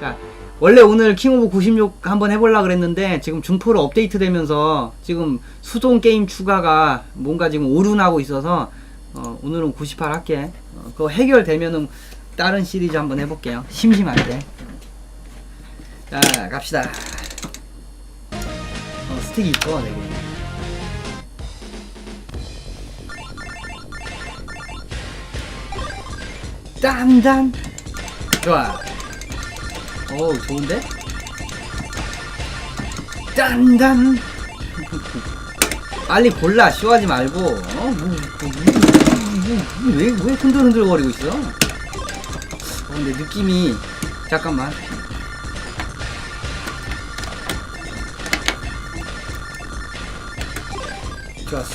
자, 원래 오늘 킹 오브 96 한번 해보려고 그랬는데 지금 중포로 업데이트 되면서 지금 수동 게임 추가가 뭔가 지금 오른하고 있어서 어, 오늘은 98 할게. 어, 그거 해결되면은 다른 시리즈 한번 해볼게요. 심심한데. 자, 갑시다. 어, 스틱이 있고 되게. 짠짠. 좋아. 오, 좋은데? 짠짠. 빨리 골라, 쉬워하지 말고. 어, 뭐, 뭐, 뭐, 뭐, 왜, 왜 흔들흔들거리고 있어? 어, 근데 느낌이, 잠깐만. 좋았어.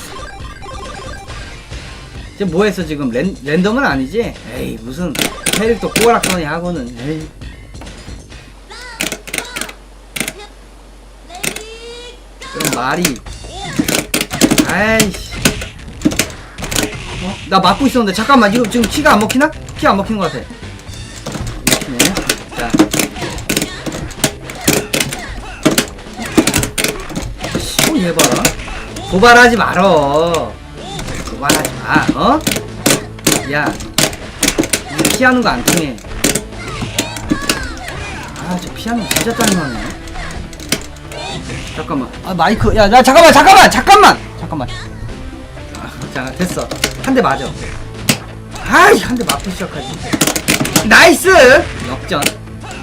지금 뭐 했어, 지금? 랜, 랜덤은 아니지? 에이, 무슨, 캐릭터 꼬락서니 하고는, 에이. 말이. 아이씨. 어? 나 맞고 있었는데 잠깐만 이거 지금 키가 안 먹히나? 키 안 먹히는 것 같아. 먹히네 자. 어, 얘 봐라. 도발하지 말어. 도발하지 마 어? 야 피하는 거 안 통해. 아 저 피하는 거 진짜 짜증나네 잠깐만. 아 마이크. 야, 나 잠깐만, 잠깐만, 잠깐만, 잠깐만. 아, 자, 됐어. 한 대 맞아. 아이, 한 대 맞고 시작하지. 나이스. 역전.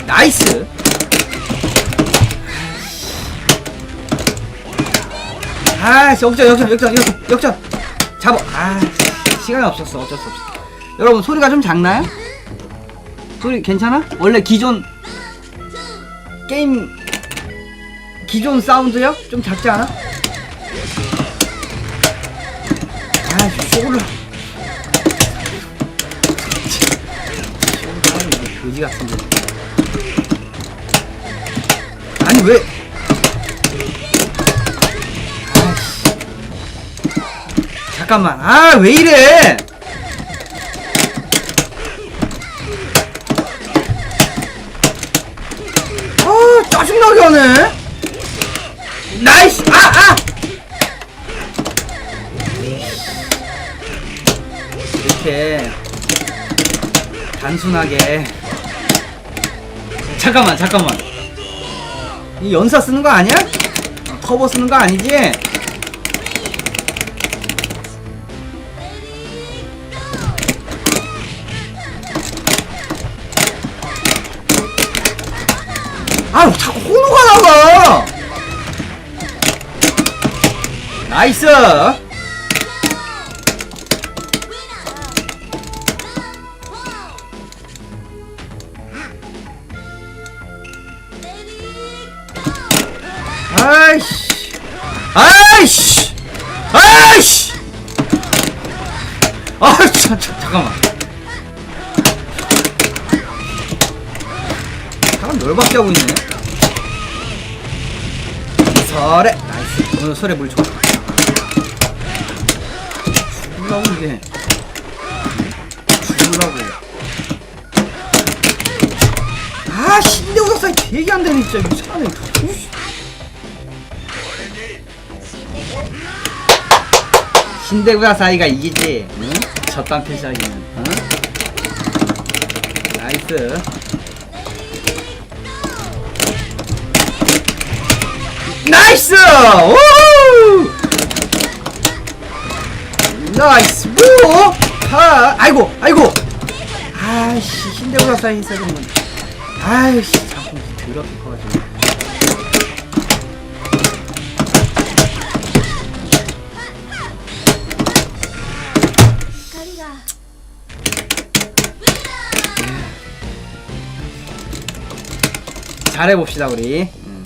나이스. 아, 역전, 역전, 역전, 역전, 역전. 잡아. 아, 시간이 없었어. 어쩔 수 없어. 여러분 소리가 좀 작나요? 소리 괜찮아? 원래 기존 게임 기존 사운드요? 좀 작지 않아? 아, 쇼를. 쇼를 거지 같은데. 아니, 왜. 아이씨. 잠깐만. 아, 왜 이래! 아, 짜증나게 하네! 단순하게 잠깐만 잠깐만 이 연사 쓰는 거 아니야? 어, 터보 쓰는 거 아니지? 아 자꾸 호노가 나가 나이스 잠깐만. 사람 열받게 하고 있네. 설에. 나이스. 오늘 설에 물 좋아. 죽으라고 이게. 죽으라고. 아 사이 되게 안 되네 진짜. 미쳤네. 신대우사 사이가. 이기지. 응? 첫단 패시하기는 응? 나이스 나이스! 오! 나이스! 뭐? 아, 아이고, 아이고! 아이씨, 신대우라 사인 건데. 아이씨, 자꾸 더럽게 커가지고. 잘해봅시다, 우리. 음.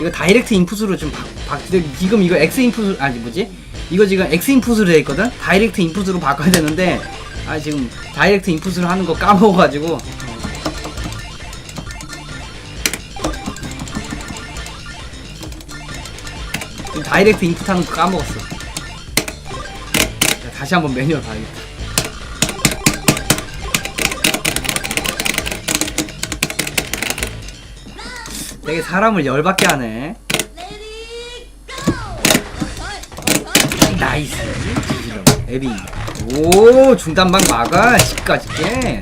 이거 다이렉트 인풋으로 좀 바, 바, 지금 이거 X 인풋 아니 뭐지? 이거 지금 X 인풋으로 돼 있거든. 다이렉트 인풋으로 바꿔야 되는데 아 지금 다이렉트 인풋으로 하는 거 까먹어가지고 다이렉트 인풋 하는 거 까먹었어. 자, 다시 한번 메뉴를 봐야겠다. 되게 사람을 열받게 하네. 나이스. 에비. 오, 중단방 막아. 집까지 깨.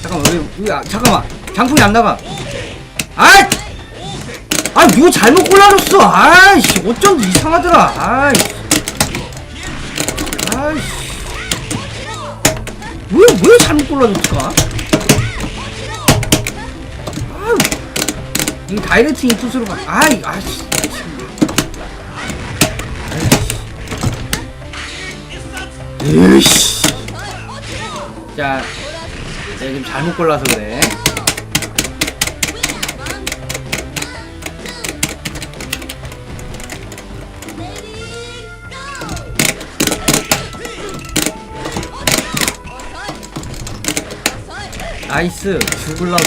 잠깐만, 왜, 왜, 아, 잠깐만. 장풍이 안 나가. 아이! 아, 뭐 잘못 골라줬어. 아이씨, 어쩐지 이상하더라. 아이씨. 아이씨. 왜, 왜 잘못 골라줬을까? 이 다이렉트 인풋으로 가. 아이, 아씨. 에이씨. 자, 내가 지금 잘못 골라서 그래. 나이스 죽을라고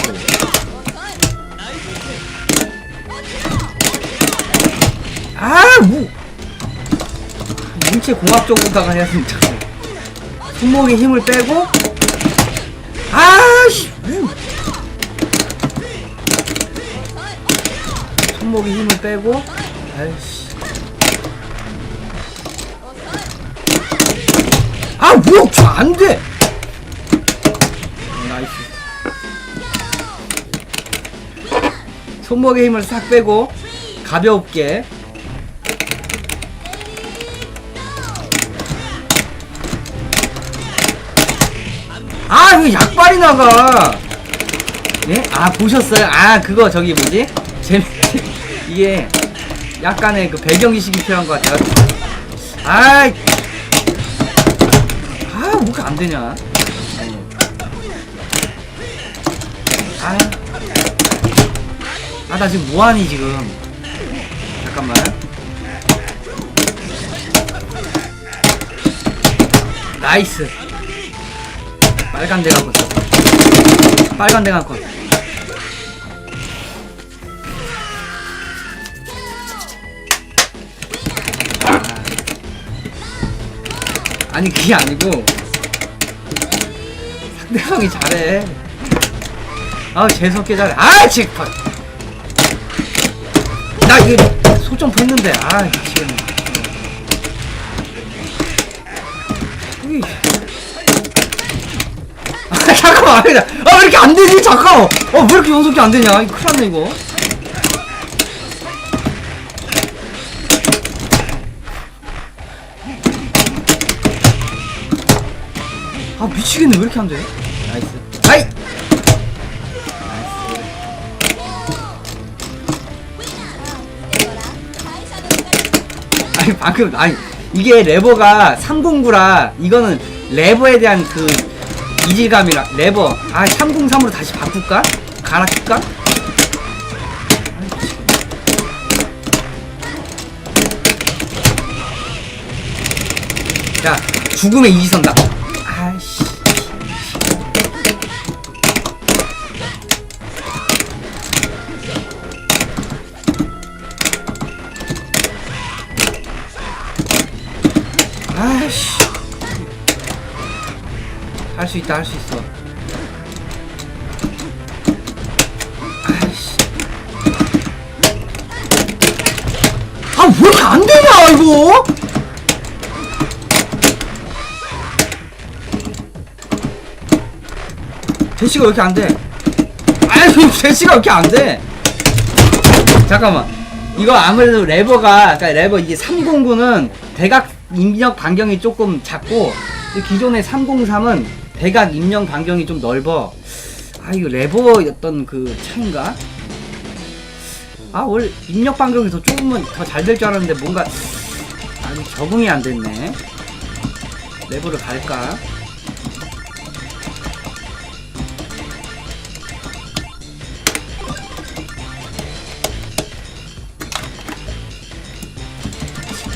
뭐? 인체 공학적으로다가 해야 된다. 손목에 힘을 빼고. 아씨! 음. 손목에 힘을 빼고. 아이씨. 아뭐 안돼! 나이스. 손목에 힘을 싹 빼고 가볍게 아 약발이 나가 예? 아 보셨어요? 아 그거 저기 뭐지? 재 이게 약간의 그 배경지식이 필요한 것 같아요 아이 아 뭐가 안 되냐 아, 아, 나 지금 뭐하니, 지금. 잠깐만. 나이스. 빨간 데가 컷. 빨간 데가 컷. 아. 아니, 그게 아니고. 상대방이 잘해. 아 재수없게 잘해 아 지금 나 이거 소좀 붓는데 아 미치겠네 으이. 아 잠깐만 아왜 이렇게 안 되지? 잠깐! 어 왜 이렇게 연속이 안 되냐? 이거 큰일 났네 이거. 아 미치겠네. 왜 이렇게 안 돼? 나이스. 아이! 아니 방금 아니 이게 레버가 309라 이거는 레버에 대한 그 이질감이라 레버 아 303으로 다시 바꿀까? 갈아 낄까? 자 죽음의 이지선다 수 있다 할 수 있어 아이씨 아왜 이렇게 안 되냐 이거 대시가 왜 이렇게 안 돼? 아이 대시가 왜 이렇게 안 돼? 잠깐만 이거 아무래도 레버가 그러니까 레버 이게 309는 대각 입력 반경이 조금 작고 이 기존의 303은 대각 입력 반경이 좀 넓어 아 이거 레버였던 그 차인가? 아 원래 입력 반경이 더 조금은 더 잘 될 줄 알았는데 뭔가 아직 적응이 안 됐네 레버를 갈까?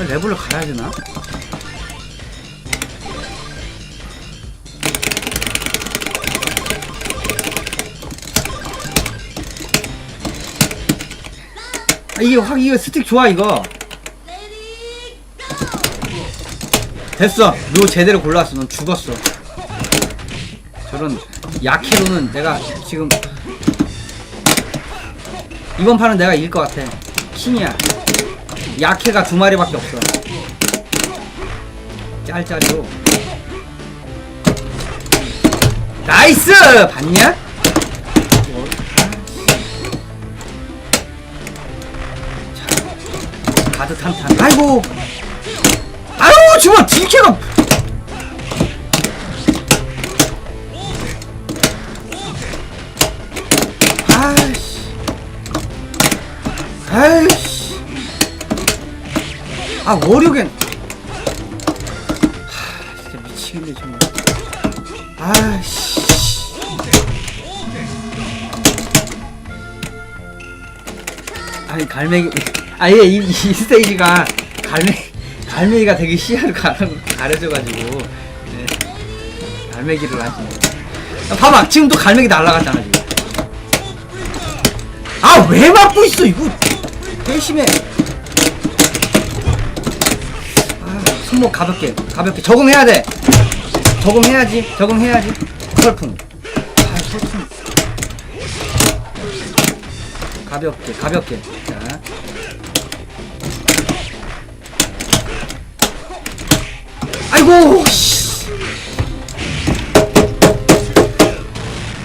레벨로 가야 되나? 아, 이게 확 이거 스틱 좋아 이거. 됐어. 너 제대로 골랐어. 넌 죽었어. 저런 약해로는 내가 지금 이번 판은 내가 이길 것 같아. 킹이야. 약해가 두 마리밖에 없어. 짤짤이로. 나이스! 봤냐? 가드 탄탄 아이고. 아유 정말 딜캐가. 아이씨. 아이씨. 아 월요겐. 하 진짜 미치겠네 정말. 아이씨. 아니 갈매기 아예 이, 이 스테이지가 갈매 갈매기가 되게 시야를 가려, 가려져가지고 네. 갈매기를 하시네 아, 봐봐 지금 또 갈매기 날라갔잖아 지금 아왜 맞고 있어 이거? 회심해. 아 손목 가볍게 가볍게. 적응해야 돼. 적응해야지 적응해야지. 설풍 아 설풍 가볍게 가볍게 아이고 씨.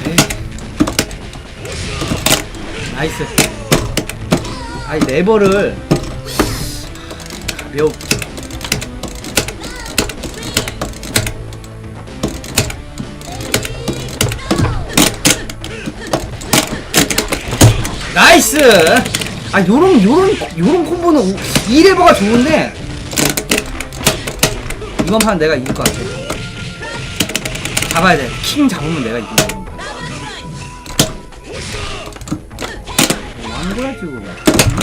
에이. 나이스. 아이 레버를 가볍 나이스! 아 요런 요런 요런 콤보는 우- 이 레버가 좋은데 이번 판 내가 이길 것 같아. 잡아야 돼 킹 잡으면 내가 이긴다 이번 판 뭐 하는 거야 지금 응?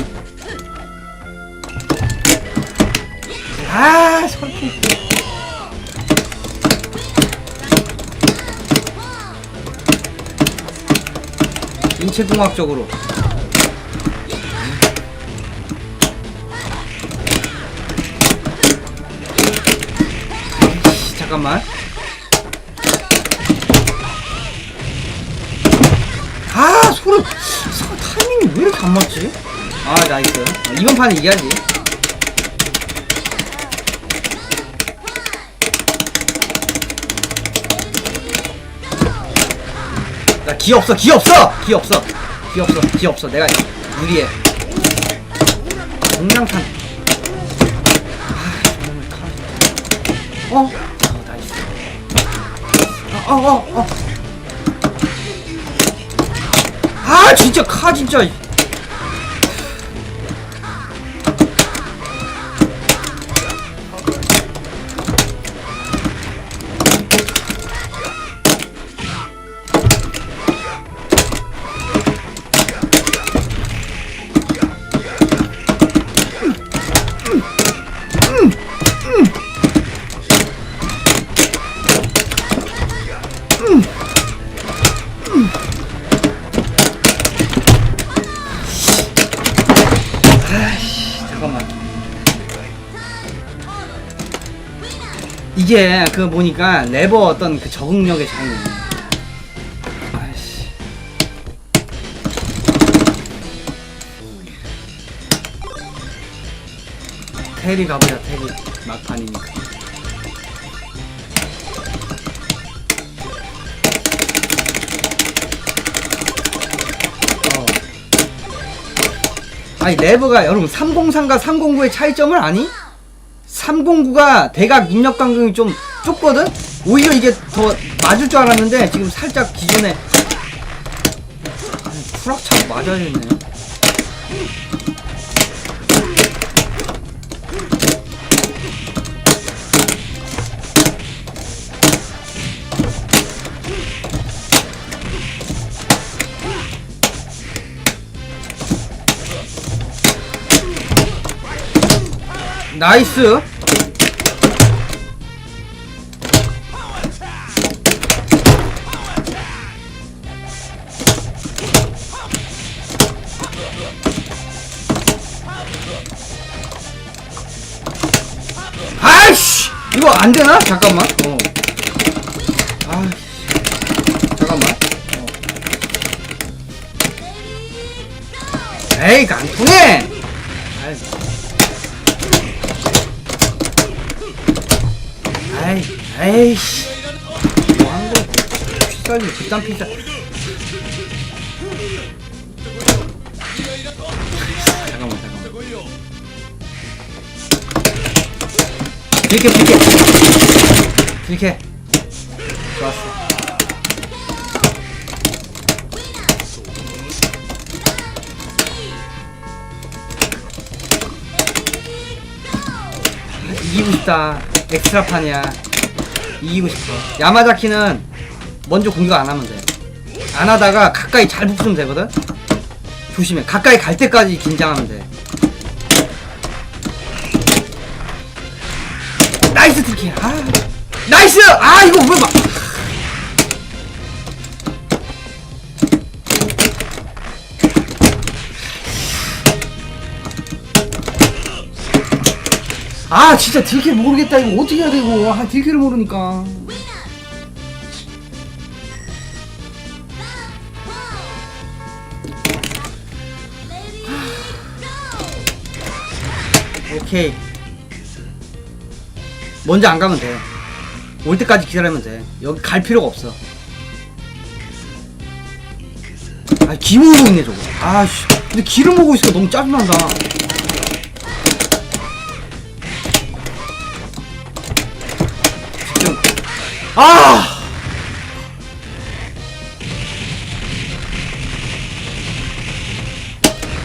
아 설풍 인체공학적으로 잠깐만. 아 사- 타이밍이 왜 이렇게 안 맞지? 아 나이스. 이번 판은 이겨야지. 나기 없어 기 없어! 기 없어. 기 없어 기 없어. 내가 유리해. 공량탄. 아 저놈의 칼. 어? 어어어 어, 어. 아 진짜 카 진짜 이게 그 보니까 레버 어떤 그 적응력의 차이 아이씨 테리 가보자 테리 막판이니까 어. 아니 레버가 여러분 303과 309의 차이점을 아니? 309가 대각 입력 간격이 좀 좁거든? 오히려 이게 더 맞을 줄 알았는데 지금 살짝 기존에 아니, 프락차고 맞아야겠네요 나이스 아이씨 이거 안 되나? 잠깐만. 어. 아, 잠깐만. 어. 에이 안 통해 에이씨. 뭐하는 거야? 피살리 그딴 피살. 잠깐만 잠깐만. 비켜 비켜 비켜 좋았어. 이기고 싶다. 엑스트라 판이야 이기고 싶어. 야마자키는 먼저 공격 안 하면 돼안 하다가 가까이 잘 붙으면 되거든? 조심해. 가까이 갈 때까지 긴장하면 돼. 나이스 트리키 아. 나이스! 아 이거 왜 막. 아 진짜 딜킬 모르겠다. 이거 어떻게 해야 되고 아 딜킬을 모르니까. 오케이. 먼저 안 가면 돼올 때까지 기다리면 돼. 여기 갈 필요가 없어. 아 기모 보고 있네 저거. 아씨. 근데 기름 보고 있으니까 너무 짜증난다 아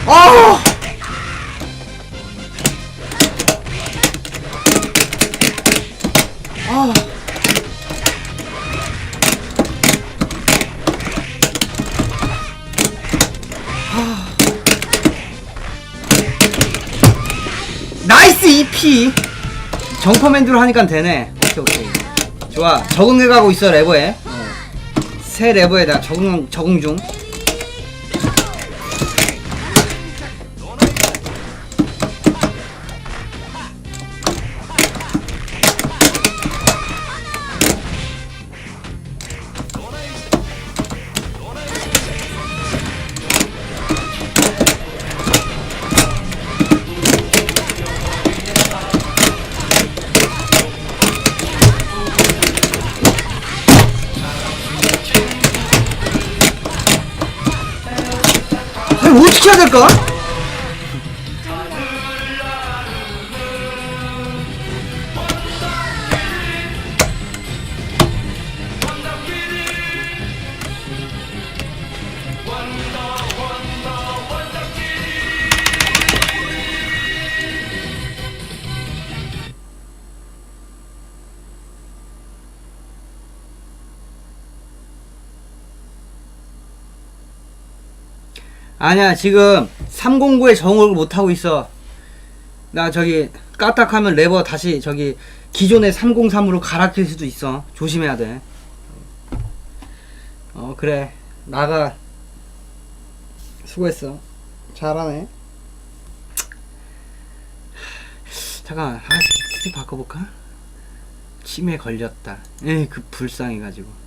아! 아. 아. 나이스 EP 정퍼맨드로 하니까 되네 오케이 오케이 좋아. 적응해가고 있어 레버에. 어. 새 레버에 나 적응 적응 중 아니 아니야 지금 309에 적응을 못하고 있어. 나 저기 까딱하면 레버 다시 저기 기존의 303으로 갈아낄 수도 있어. 조심해야 돼어 그래. 나가. 수고했어. 잘하네. 아, 스틱 바꿔볼까? 치매 걸렸다. 에이 그 불쌍해가지고